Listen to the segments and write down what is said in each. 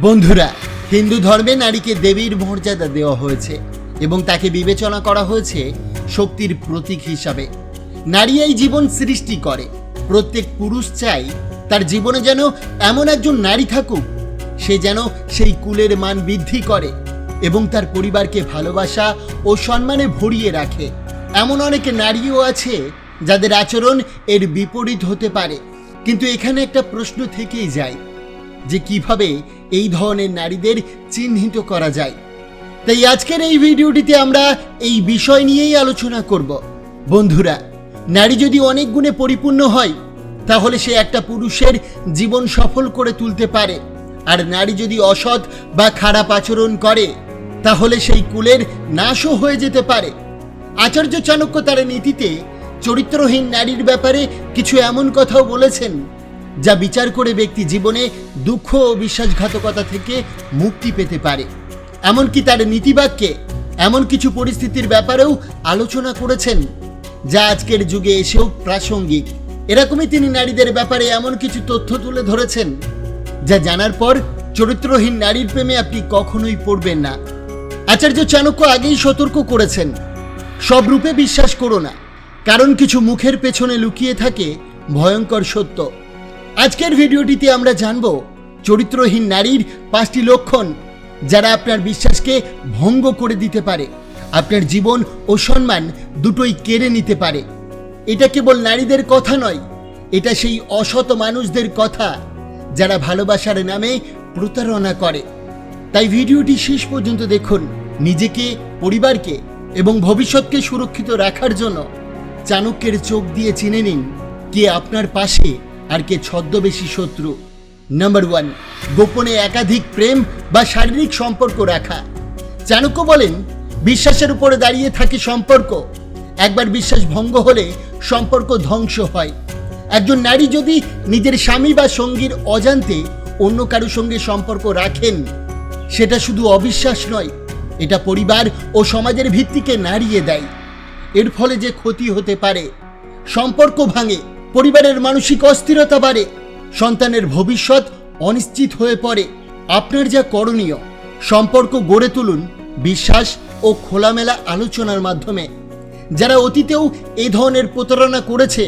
বন্ধুরা, হিন্দু ধর্মে নারীকে দেবীর মর্যাদা দেওয়া হয়েছে এবং তাকে বিবেচনা করা হয়েছে শক্তির প্রতীক হিসাবে। নারী এই জীবন সৃষ্টি করে। প্রত্যেক পুরুষ চাই তার জীবনে যেন এমন একজন নারী থাকুক, সে যেন সেই কুলের মান বৃদ্ধি করে এবং তার পরিবারকে ভালোবাসা ও সম্মানে ভরিয়ে রাখে। এমন অনেক নারীও আছে যাদের আচরণ এর বিপরীত হতে পারে। কিন্তু এখানে একটা প্রশ্ন থেকেই যায় যে কীভাবে এই ধরনের নারীদের চিহ্নিত করা যায়। তাই আজকের এই ভিডিওটিতে আমরা এই বিষয় নিয়েই আলোচনা করব। বন্ধুরা, নারী যদি অনেক গুণে পরিপূর্ণ হয়, তাহলে সে একটা পুরুষের জীবন সফল করে তুলতে পারে। আর নারী যদি অসৎ বা খারাপ আচরণ করে, তাহলে সেই কুলের নাশও হয়ে যেতে পারে। আচার্য চাণক্য তার নীতিতে চরিত্রহীন নারীর ব্যাপারে কিছু এমন কথাও বলেছেন। যা বিচার করে ব্যক্তি জীবনে দুঃখ ও বিশ্বাসঘাতকতা থেকে মুক্তি পেতে পারে। এমনকি তার নীতিবাক্যে এমন কিছু পরিস্থিতির ব্যাপারেও আলোচনা করেছেন, যা আজকের যুগে এসেও প্রাসঙ্গিক। এরকমই তিনি নারীদের ব্যাপারে এমন কিছু তথ্য তুলে ধরেছেন, যা জানার পর চরিত্রহীন নারীর প্রেমে আপনি কখনোই পড়বেন না। আচার্য চাণক্য আগেই সতর্ক করেছেন, সব রূপে বিশ্বাস করো না, কারণ কিছু মুখের পেছনে লুকিয়ে থাকে ভয়ঙ্কর সত্য। আজকের ভিডিওটিতে আমরা জানব চরিত্রহীন নারীর পাঁচটি লক্ষণ যারা আপনার বিশ্বাসকে ভঙ্গ করে দিতে পারে, আপনার জীবন ও সম্মান দুটোই কেড়ে নিতে পারে। এটা কেবল নারীদের কথা নয়, এটা সেই অসৎ মানুষদের কথা যারা ভালোবাসার নামে প্রতারণা করে। তাই ভিডিওটি শেষ পর্যন্ত দেখুন, নিজেকে, পরিবারকে এবং ভবিষ্যৎকে সুরক্ষিত রাখার জন্য চাণক্যের চোখ দিয়ে চিনে নিন কে আপনার পাশে আর কে ছদ্মবেশী শত্রু? নাম্বার ওয়ান গোপনে একাধিক প্রেম বা শারীরিক সম্পর্ক রাখা। চাণক্য বলেন, বিশ্বাসের উপরে দাঁড়িয়ে থাকে সম্পর্ক। একবার বিশ্বাস ভঙ্গ হলে সম্পর্ক ধ্বংস হয়। একজন নারী যদি নিজের স্বামী বা সঙ্গীর অজান্তে অন্য কারও সঙ্গে সম্পর্ক রাখেন, সেটা শুধু অবিশ্বাস নয়, এটা পরিবার ও সমাজের ভিত্তিকে নাড়িয়ে দেয়। এর ফলে যে ক্ষতি হতে পারে, সম্পর্ক ভাঙে। পরিবারের মানসিক অস্থিরতা বাড়ে, সন্তানের ভবিষ্যৎ অনিশ্চিত হয়ে পড়ে, আপনার যা করণীয়, সম্পর্ক গড়ে তুলুন, বিশ্বাস ও খোলামেলা আলোচনার মাধ্যমে। যারা অতীতেও এ ধরনের প্রতারণা করেছে,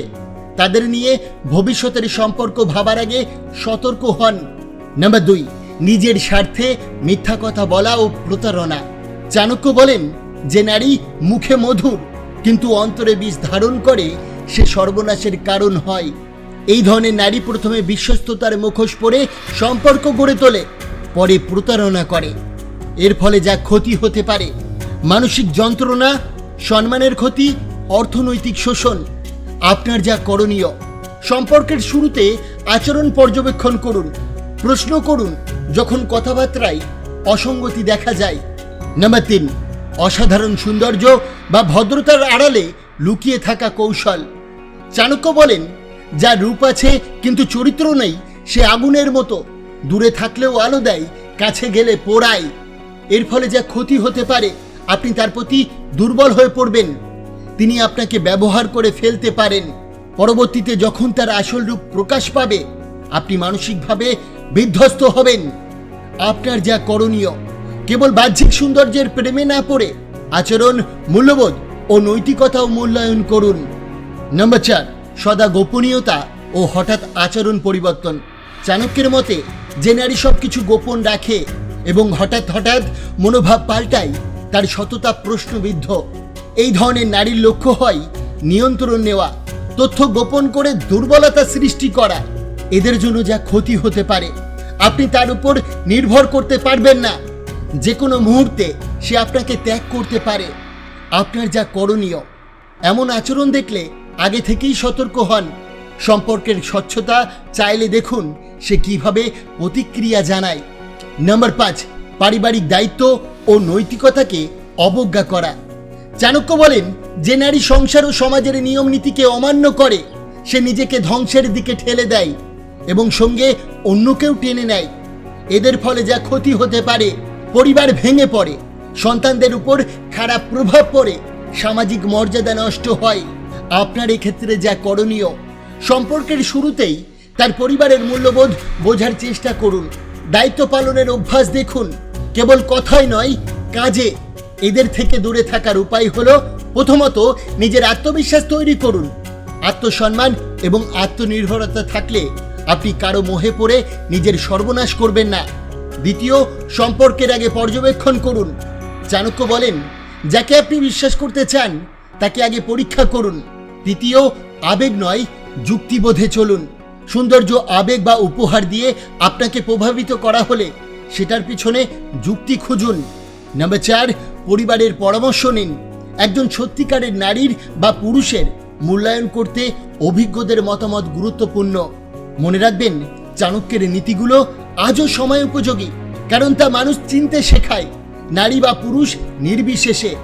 তাদের নিয়ে ভবিষ্যতের সম্পর্ক ভাবার আগে সতর্ক হন। নাম্বার দুই, নিজের স্বার্থে মিথ্যা কথা বলা ও প্রতারণা। চাণক্য বলেন, যে নারী মুখে মধুর, কিন্তু অন্তরে বিষ ধারণ করে সে সর্বনাশের কারণ হয়। এই ধরনের নারী প্রথমে বিশ্বস্ততার মুখোশ পরে সম্পর্ক গড়ে তোলে, পরে প্রতারণা করে। এর ফলে যা ক্ষতি হতে পারে, মানসিক যন্ত্রণা, সম্মানের ক্ষতি, অর্থনৈতিক শোষণ, আপনার যা করণীয়। সম্পর্কের শুরুতে আচরণ পর্যবেক্ষণ করুন, প্রশ্ন করুন, যখন কথাবার্তায় অসঙ্গতি দেখা যায়। নাম্বার তিন, অসাধারণ সৌন্দর্য বা ভদ্রতার আড়ালে লুকিয়ে থাকা কৌশল। চাণক্য বলেন, যা রূপ আছে কিন্তু চরিত্র নেই, সে আগুনের মতো। দূরে থাকলেও আলো দেয়, কাছে গেলে পোড়ায়। এর ফলে যা ক্ষতি হতে পারে, আপনি তার প্রতি দুর্বল হয়ে পড়বেন। তিনি আপনাকে ব্যবহার করে ফেলতে পারেন। পরবর্তীতে যখন তার আসল রূপ প্রকাশ পাবে, আপনি মানসিকভাবে বিধ্বস্ত হবেন। আপনার যা করণীয়, কেবল বাহ্যিক সৌন্দর্যের প্রেমে না পড়ে, আচরণ মূল্যবোধ ও নৈতিকতাও মূল্যায়ন করুন। নম্বর চার, সদা গোপনীয়তা ও হঠাৎ আচরণ পরিবর্তন। চাণক্যের মতে, যে নারী সব কিছু গোপন রাখে এবং হঠাৎ হঠাৎ মনোভাব পাল্টায়, তার সততা প্রশ্নবিদ্ধ। এই ধরনের নারীর লক্ষ্য হয় নিয়ন্ত্রণ নেওয়া, তথ্য গোপন করে দুর্বলতা সৃষ্টি করা। এদের জন্য যা ক্ষতি হতে পারে, আপনি তার উপর নির্ভর করতে পারবেন না। যে কোনো মুহূর্তে সে আপনাকে ত্যাগ করতে পারে। আপনার যা করণীয়, এমন আচরণ দেখলে আগে থেকেই সতর্ক হন। সম্পর্কের স্বচ্ছতা চাইলে দেখুন সে কীভাবে প্রতিক্রিয়া জানায়। নাম্বার পাঁচ, পারিবারিক দায়িত্ব ও নৈতিকতাকে অবজ্ঞা করা। চাণক্য বলেন, যে নারী সংসার ও সমাজের নিয়ম নীতিকে অমান্য করে, সে নিজেকে ধ্বংসের দিকে ঠেলে দেয় এবং সঙ্গে অন্যকেও টেনে নেয়। এদের ফলে যা ক্ষতি হতে পারে, পরিবার ভেঙে পড়ে। সন্তানদের উপর খারাপ প্রভাব পড়ে, সামাজিক মর্যাদা নষ্ট হয়। আপনার এক্ষেত্রে যা করণীয়, সম্পর্কের শুরুতেই তার পরিবারের মূল্যবোধ বোঝার চেষ্টা করুন। দায়িত্ব পালনের অভ্যাস দেখুন। কেবল কথাই নয়, কাজে। এদের থেকে দূরে থাকার উপায় হল প্রথমত নিজের আত্মবিশ্বাস তৈরি করুন। আত্মসম্মান এবং আত্মনির্ভরতা থাকলে আপনি কারও মোহে পড়ে নিজের সর্বনাশ করবেন না। দ্বিতীয়, সম্পর্কের আগে পর্যবেক্ষণ করুন। চাণক্য বলেন, যাকে আপনি বিশ্বাস করতে চান, তাকে আগে পরীক্ষা করুন। তৃতীয় আবেগ নয়, যুক্তিবোধে চলুন। সৌন্দর্য, আবেগ বা উপহার দিয়ে আপনাকে প্রভাবিত করা হলে সেটার পিছনে যুক্তি খুঁজুন। নাম্বার চার, পরিবারের পরামর্শ নিন। একজন সত্যিকারের নারীর বা পুরুষের মূল্যায়ন করতে অভিজ্ঞদের মতামত গুরুত্বপূর্ণ। মনে রাখবেন, চাণক্যের নীতিগুলো আজও সময় উপযোগী, কারণ তা মানুষ চিনতে শেখায়। নারী বা পুরুষ নির্বিশেষে।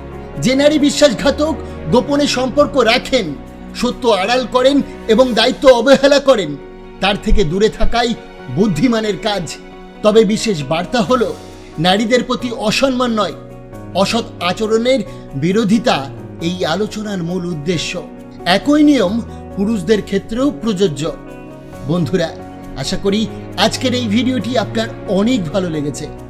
যে নারী বিশ্বাসঘাতক গোপনে সম্পর্ক রাখেন, সত্য আড়াল করেন এবং দায়িত্ব অবহেলা করেন, তার থেকে দূরে থাকাই বুদ্ধিমানের কাজ। তবে বিশেষ বার্তা হলো, নারীদের প্রতি অসম্মান নয়, অসৎ আচরণের বিরোধিতা এই আলোচনার মূল উদ্দেশ্য। একই নিয়ম পুরুষদের ক্ষেত্রেও প্রযোজ্য। বন্ধুরা, আশা করি আজকের এই ভিডিওটি আপনার অনেক ভালো লেগেছে।